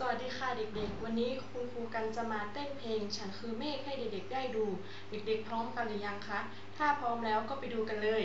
สวัสดีค่ะเด็กๆ วันนี้คุณครูกันจะมาเต้นเพลง ฉันคือเมฆให้เด็กๆได้ดู เด็กๆพร้อมกันหรือยังคะ ถ้าพร้อมแล้วก็ไปดูกันเลย